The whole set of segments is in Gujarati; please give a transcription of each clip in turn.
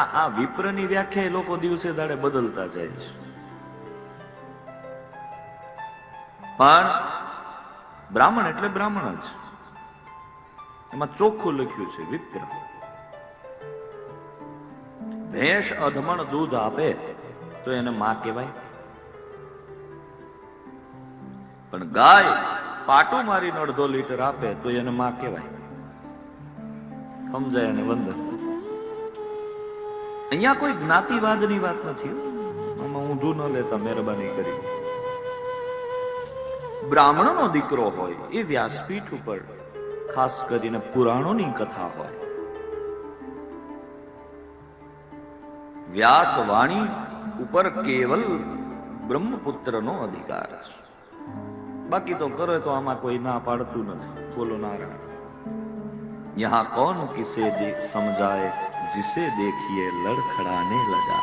આ વિપ્રની વ્યાખ્યા એ લોકો દિવસે દાડે બદલતા જાય છે. પણ બ્રાહ્મણ એટલે બ્રાહ્મણ જ. એમાં ચોખ્ખું લખ્યું છે વિપ્ર. ભેંસ અધમણ દૂધ આપે તો એને માં કહેવાય. પણ ગાય પાટું મારીને અડધો લીટર આપે તો એને માં કહેવાય. સમજાય અને વંદન. અહીંયા કોઈ જ્ઞાતિવાદની વાત નથી. આમાં ઊંધું ન લેતા મહેરબાની કરી. બ્રાહ્મણનો દીકરો હોય એ વ્યાસપીઠ ઉપર, ખાસ કરીને પુરાણોની કથા હોય. વ્યાસ વાણી ઉપર કેવલ બ્રહ્મપુત્રનો અધિકાર છે. બાકી તો કરે તો આમાં કોઈ ના પાડતું નથી. બોલો નારાયણ. यहाँ कौन किसे देख समझाए जिसे देखिए लड़खड़ाने लगा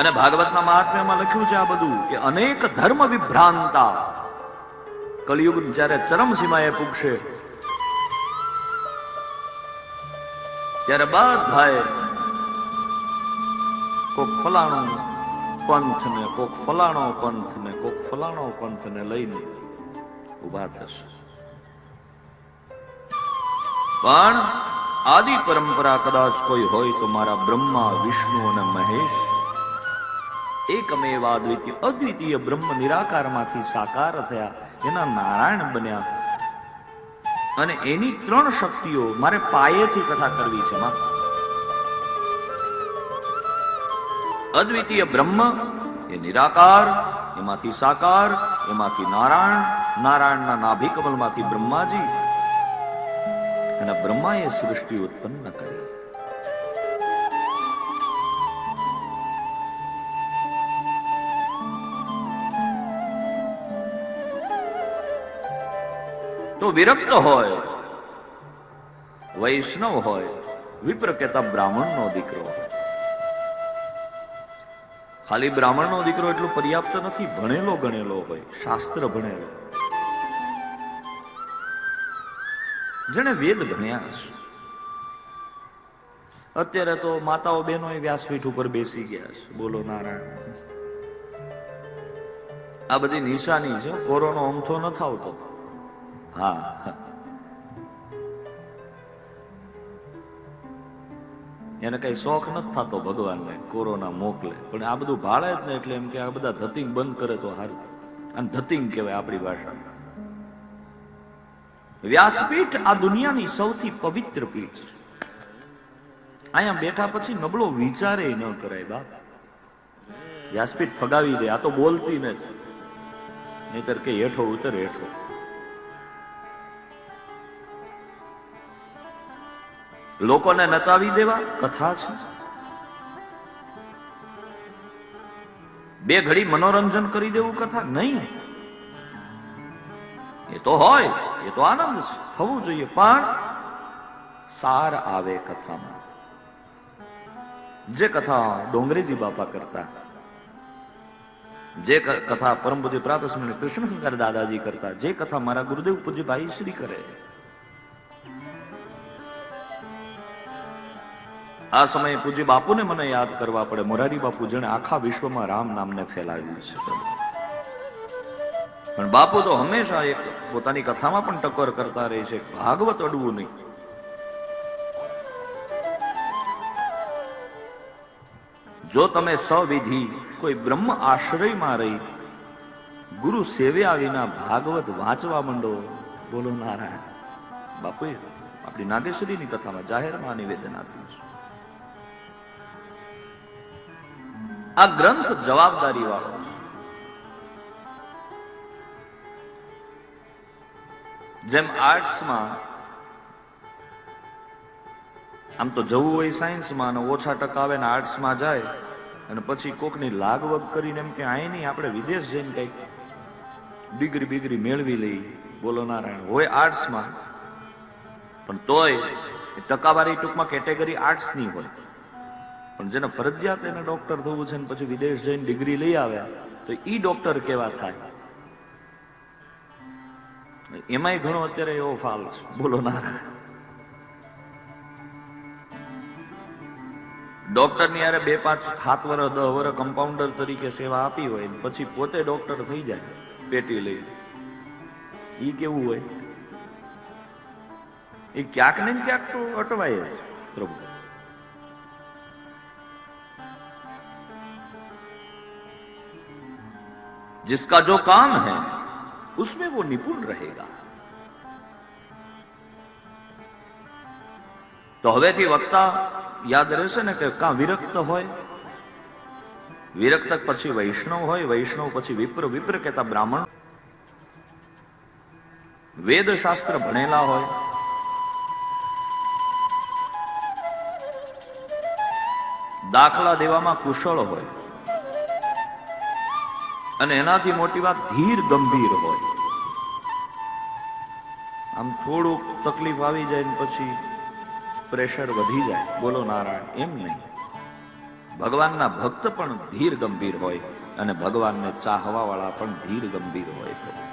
અને ભાગવતના મહાત્મ્યમાં લખ્યું છે આ બધું કે અનેક ધર્મ વિભ્રાંતા કલયુગ જ્યારે ચરમસીમાએ પૂગશે ત્યારે બધાએ કોક ફલાણું પંથ ને કોક ફલાણો પંથ ને કોક ફલાણો પંથ ને લઈને ઊભા થશે. પણ આદિ પરંપરા કદાચ કોઈ હોય તો મારા બ્રહ્મા, વિષ્ણુ અને મહેશ એકમેવા અદ્વિતીય અદ્વિતીય બ્રહ્મ નિરાકારમાંથી સાકાર થયા, એના નારાયણ બન્યા. અને એની ત્રણ શક્તિઓ મારે પાયેથી કથા કરવી છે, માં. અદ્વિતીય બ્રહ્મ એ નિરાકાર એમાંથી સાકાર, એમાંથી નારાયણ, નારાયણના નાભી કમલમાંથી બ્રહ્માજી. અને બ્રહ્માએ સૃષ્ટિ ઉત્પન્ન કરી. તો વિરક્ત હોય, વૈષ્ણવ હોય, વિપ્ર કહેતા બ્રાહ્મણનો દીકરો હોય. ખાલી બ્રાહ્મણનો દીકરો એટલો પર્યાપ્ત નથી, ભણેલો ગણેલો હોય, શાસ્ત્ર ભણેલો. જેને વેદ ભણ્યા હશે. અત્યારે તો માતાઓ બહેનો વ્યાસપીઠ ઉપર બેસી ગયા છે બોલો નારાયણ. આ બધી નિશાની છે, કોરોનો અમથો ન થાવતો. હા. એને કઈ શોખ નથી થતો ભગવાનને, કોરોના મોકલે. પણ આ બધું ભાળે જ ને એટલે એમ કે આ બધા ધતિંગ બંધ કરે તો સારું. અને ધતિંગ કહેવાય આપણી ભાષામાં. વ્યાસપીઠ આ દુનિયાની સૌથી પવિત્ર પીઠ છે. અહીંયા બેઠા પછી નબળો વિચારે ન કરાય બાપ. વ્યાસપીઠ ફગાવી દે, આ તો બોલતી નથી. નહીતર કે હેઠો ઉતર હેઠો. લોકોને નચાવી દેવા કથા છે? બે ઘડી મનોરંજન કરી દેવું કથા નહીં? એ તો હોય, એ તો આનંદ છે, થવું જોઈએ, પણ સાર આવે કથામાં. જે કથા ડોંગરેજી બાપા કરતા, જે કથા પરમ પૂજ્ય પ્રાતસ્મરણ કૃષ્ણ દાદાજી કરતા, જે કથા મારા ગુરુદેવ પૂજ્ય ભાઈ શ્રી કરે આ સમયે પૂજ્ય બાપુને મને યાદ કરવા પડે. મોરારી બાપુ જેણે આખા વિશ્વમાં રામ નામને ફેલાવ્યું છે. પણ બાપુ તો હંમેશા એક પોતાની કથામાં પણ ટકોર કરતા રહે છે. ભાગવત અડવું નહીં. જો તમે સવિધિ કોઈ બ્રહ્મ આશ્રયમાં રહી, ગુરુ સેવ્યા વિના ભાગવત વાંચવા માંડો, બોલો નારાયણ. બાપુએ આપણી નાગેશ્વરીની કથામાં જાહેરમાં નિવેદન આપ્યું છે. આ ગ્રંથ જવાબદારી વાળો જેમ આર્ટ્સમાં, આમ તો જવું હોય સાયન્સમાં અને ઓછા ટકા આવે ને આર્ટ્સમાં જાય, અને પછી કોકની લાગવગ કરીને એમ કે અહીં નહીં, આપણે વિદેશ જઈને કંઈક ડિગ્રી બિગ્રી મેળવી લઈ બોલો નારાયણ, હોય આર્ટ્સમાં, પણ તોય ટકાવારી ટૂંકમાં કેટેગરી આર્ટ્સની હોય. પણ જેને ફરજિયાત એને ડોક્ટર થવું છે ને પછી વિદેશ જઈને ડિગ્રી લઈ આવે તો એ ડોક્ટર કેવા થાય? એમાંય ઘણો અત્યારે એવો ફાલ બોલો ના ડોક્ટરની યારે બે પાંચ સાત વર્ષ દસ વર્ષ કમ્પાઉન્ડર તરીકે સેવા આપી હોય પછી પોતે ડોક્ટર થઈ જાય, પેટી લઈ. ઈ કેવું હોય? એ ક્યાંક ને ક્યાંક તો અટવાય જ પ્રભુ. जिसका जो काम है उसमें वो निपुण रहेगा તો હવેથી વક્તા યાદ રહેશે ને કે કાં વિરક્ત હોય વિરક્ત પછી વૈષ્ણવ હોય વૈષ્ણવ પછી વિપ્ર વિપ્ર કહેતા બ્રાહ્મણ વેદ શાસ્ત્ર ભણેલા હોય દાખલા દેવામાં કુશળ હોય અને એનાથી મોટી વાત ધીર ગંભીર હોય. આમ થોડુંક તકલીફ આવી જાય ને પછી પ્રેશર વધી જાય. બોલો નારાયણ, એમ નહીં. ભગવાનના ભક્ત પણ ધીર ગંભીર હોય અને ભગવાનને ચાહવા વાળા પણ ધીર ગંભીર હોય છે.